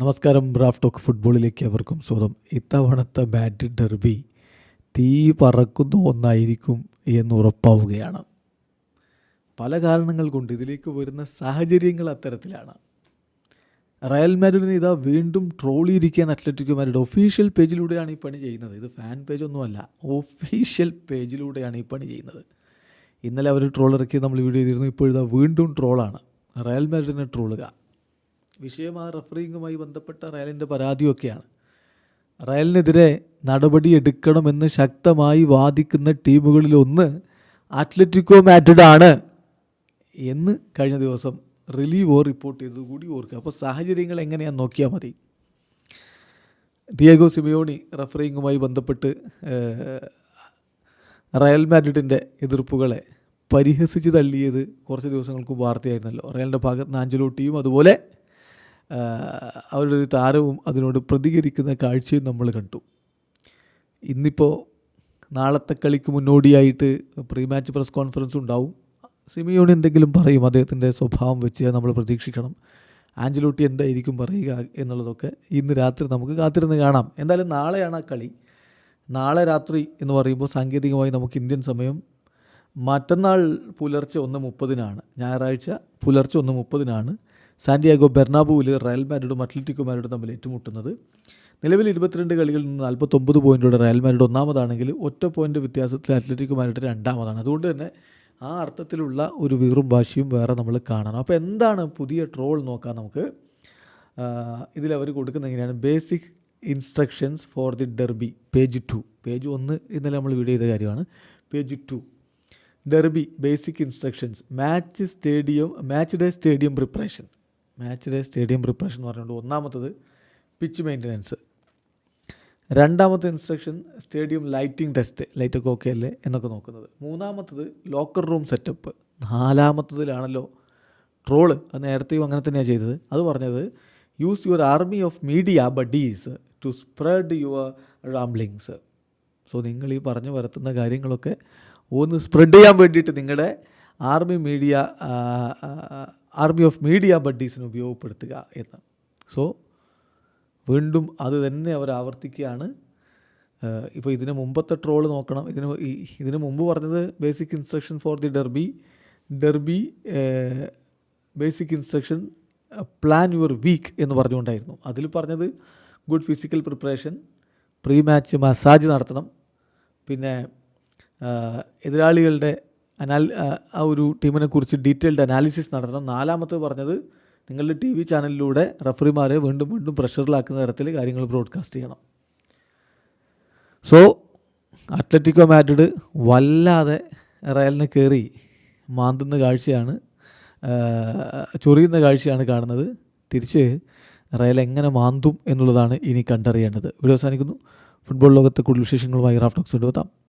നമസ്കാരം Raf talk ഫുട്ബോളിലേക്ക് അവർക്കും സ്വാഗതം. ഇത്തവണത്തെ ബാറ്റ് ഡെർബി തീ പറക്കുന്ന ഒന്നായിരിക്കും എന്ന് ഉറപ്പാവുകയാണ്. പല കാരണങ്ങൾ കൊണ്ട് ഇതിലേക്ക് വരുന്ന സാഹചര്യങ്ങൾ അത്തരത്തിലാണ്. റയൽ മാരുടെ ഇതാ വീണ്ടും ട്രോളിയിരിക്കാൻ അത്ലറ്റിക്കോ മാഡ്രിഡ്. ഒഫീഷ്യൽ പേജിലൂടെയാണ് ഈ പണി ചെയ്യുന്നത്. ഇത് ഫാൻ പേജ് ഒന്നുമല്ല ഒഫീഷ്യൽ പേജിലൂടെയാണ് ഈ പണി ചെയ്യുന്നത്. ഇന്നലെ അവർ ട്രോൾ ഇറക്കി നമ്മൾ വീഡിയോ ചെയ്തിരുന്നു. ഇപ്പോഴിതാ വീണ്ടും ട്രോളാണ്. റയൽ മാഡ്രിഡിനെ ട്രോളുക. വിഷയം ആ റഫറിങ്ങുമായി ബന്ധപ്പെട്ട റയലിന്റെ പരാതിയൊക്കെയാണ്. റയലിനെതിരെ നടപടി എടുക്കണമെന്ന് ശക്തമായി വാദിക്കുന്ന ടീമുകളിൽ ഒന്ന് അത്ലറ്റിക്കോ മാഡ്രിഡ് ആണ് എന്ന് കഴിഞ്ഞ ദിവസം റിലീവ് റിപ്പോർട്ട് ചെയ്തത് കൂടി ഓർക്കുക. അപ്പോൾ സാഹചര്യങ്ങൾ എങ്ങനെയാണെന്ന് നോക്കിയാൽ മതി. ഡിയേഗോ സിമിയോണി റഫറിങ്ങുമായി ബന്ധപ്പെട്ട് റയൽ മാഡ്രിഡിന്റെ എതിർപ്പുകളെ പരിഹസിച്ച് തള്ളിയത് കുറച്ച് ദിവസങ്ങൾക്ക് വാർത്തയായിരുന്നല്ലോ. റയലിന്റെ ഭാഗത്ത് നിന്ന് ആഞ്ചലോട്ടിയും അതുപോലെ അവരുടെ ഒരു താരവും അതിനോട് പ്രതികരിക്കുന്ന കാഴ്ചയും നമ്മൾ കണ്ടു. ഇന്നിപ്പോൾ നാളത്തെ കളിക്ക് മുന്നോടിയായിട്ട് പ്രീ മാച്ച് പ്രസ് കോൺഫറൻസ് ഉണ്ടാവും. സിമിയോൺ എന്തെങ്കിലും പറയും അദ്ദേഹത്തിന്റെ സ്വഭാവം വെച്ച് നമ്മൾ പ്രതീക്ഷിക്കണം. ആഞ്ചലോട്ടി എന്തായിരിക്കും പറയുക എന്നുള്ളതൊക്കെ ഇന്ന് രാത്രി നമുക്ക് കാത്തിരുന്ന് കാണാം. എന്തായാലും നാളെയാണ് ആ കളി. നാളെ രാത്രി എന്ന് പറയുമ്പോൾ സാങ്കേതികമായി നമുക്ക് ഇന്ത്യൻ സമയം മറ്റന്നാൾ പുലർച്ചെ ഒന്ന് മുപ്പതിനാണ്. ഞായറാഴ്ച പുലർച്ചെ ഒന്ന് മുപ്പതിനാണ്. സാന്റിയാഗോ ബെർണാബുവിൽ റയൽ മാഡ്രിഡും അത്ലറ്റിക്കോ മാഡ്രിഡും തമ്മിൽ ഏറ്റുമുട്ടുന്നത്. നിലവിൽ ഇരുപത്തിരണ്ട് കളികളിൽ നിന്ന് നാൽപ്പത്തൊമ്പത് പോയിന്റോടെ റയൽ മാഡ്രിഡ് ഒന്നാമതാണെങ്കിൽ ഒറ്റ പോയിന്റ് വ്യത്യാസത്തിൽ അത്ലറ്റിക്കോ മാഡ്രിഡ് രണ്ടാമതാണ്. അതുകൊണ്ട് തന്നെ ആ അർത്ഥത്തിലുള്ള ഒരു വീറും ഭാഷയും വേറെ നമ്മൾ കാണണം. അപ്പോൾ എന്താണ് പുതിയ ട്രോൾ നോക്കാം നമുക്ക്. ഇതിൽ അവർ കൊടുക്കുന്ന എങ്ങനെയാണ്? Basic instructions for the derby. Page two. Page ഒന്ന് ഇന്നലെ നമ്മൾ വീഡിയോ ചെയ്ത കാര്യമാണ്. Page two. Derby basic instructions. Match stadium match day stadium preparation. Match day stadium preparation എന്ന് പറഞ്ഞുകൊണ്ട് ഒന്നാമത്തത് പിച്ച് മെയിന്റനൻസ് രണ്ടാമത്തെ ഇൻസ്ട്രക്ഷൻ സ്റ്റേഡിയം ലൈറ്റിംഗ് ടെസ്റ്റ് ലൈറ്റൊക്കെ ഓക്കെ അല്ലേ? എന്നൊക്കെ നോക്കുന്നത്. മൂന്നാമത്തത് ലോക്കർ റൂം സെറ്റപ്പ് നാലാമത്തതിലാണല്ലോ ട്രോൾ അത് നേരത്തെയും അങ്ങനെ തന്നെയാണ് ചെയ്തത്. അത് പറഞ്ഞത് use your army of media buddies to spread your ramblings so നിങ്ങൾ ഈ പറഞ്ഞു വരുത്തുന്ന കാര്യങ്ങളൊക്കെ ഒന്ന് സ്പ്രെഡ് ചെയ്യാൻ വേണ്ടിയിട്ട് നിങ്ങളുടെ army media army of media ബഡ്ഡീസിനെ ഉപയോഗപ്പെടുത്തുക എന്ന്. സോ വീണ്ടും അത് തന്നെ അവർ ആവർത്തിക്കുകയാണ്. ഇപ്പോൾ ഇതിന് മുമ്പത്തെ ട്രോൾ നോക്കണം. ഇതിന് ഇതിന് മുമ്പ് പറഞ്ഞത് basic instruction for the derby derby basic instruction plan your week എന്ന് പറഞ്ഞുകൊണ്ടായിരുന്നു. അതിൽ പറഞ്ഞത് good physical preparation pre match massage നടത്തണം. പിന്നെ എതിരാളികളുടെ അനാൽ ആ, ഒരു ടീമിനെ കുറിച്ച് ഡീറ്റെയിൽഡ് അനാലിസിസ് നടത്തണം. നാലാമത്തെ പറഞ്ഞത് നിങ്ങളുടെ ടി വി ചാനലിലൂടെ റഫറിമാരെ വീണ്ടും വീണ്ടും പ്രഷറിലാക്കുന്ന തരത്തിൽ കാര്യങ്ങൾ ബ്രോഡ്കാസ്റ്റ് ചെയ്യണം. സോ അത്ലറ്റിക്കോ മാഡ്രിഡ് വല്ലാതെ റയലിനെ കയറി മാന്തുന്ന കാഴ്ചയാണ് ചൊറിയുന്ന കാഴ്ചയാണ് കാണുന്നത്. തിരിച്ച് റയൽ എങ്ങനെ മാന്തും എന്നുള്ളതാണ് ഇനി കണ്ടറിയേണ്ടത്. വീഡിയോ അവസാനിക്കുന്നു. ഫുട്ബോൾ ലോകത്തെ കൂടുതൽ വിശേഷങ്ങളുമായി റാഫ്റ്റോക്സ് കൊണ്ടുവെത്താം